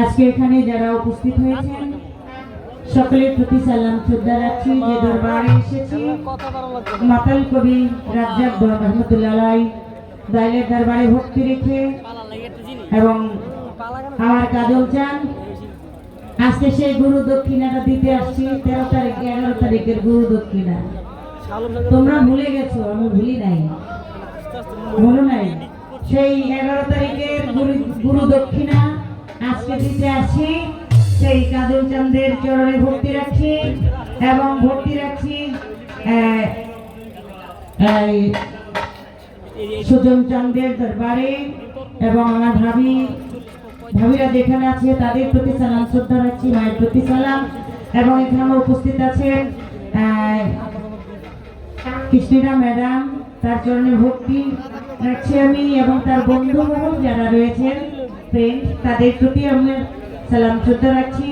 আজকে এখানে যারা উপস্থিত হয়েছেন, সকলের প্রতি সালাম শ্রদ্ধা রাখছি, যে দরবারে এসেছি। মাতাল কবি রাজ্জাক রহমতুল্লাহ দাইলের দরবারে ভক্তি রেখে এবং আমার কাজল চান। আজকে সেই গুরু দক্ষিণাটা দিতে আসছি, তেরো তারিখ, এগারো তারিখের গুরু দক্ষিণা। তোমরা ভুলে গেছো, আমি ভুলি নাই। ভুলো নাই। সেই এগারো তারিখের গুরু দক্ষিণা আজকে দিতে আসছি সেই কাজল চাঁদের চরণে ভর্তি রাখছি এবং ভর্তি রাখছি সুজন চাঁদের দরবারে এবং আমার ভাবি, ভাবিরা যেখানে আছে তাদের প্রতি সালাম, শ্রদ্ধা রাখছি, মায়ের প্রতি সালাম এবং এখানে উপস্থিত আছেন কৃষ্ণিরা ম্যাডাম, তার চরণে ভক্তি রাখছি আমি এবং তার বন্ধু যারা রয়েছেন ফ্রেন্ড তাদের প্রতি আমি সালাম শ্রদ্ধা রাখছি।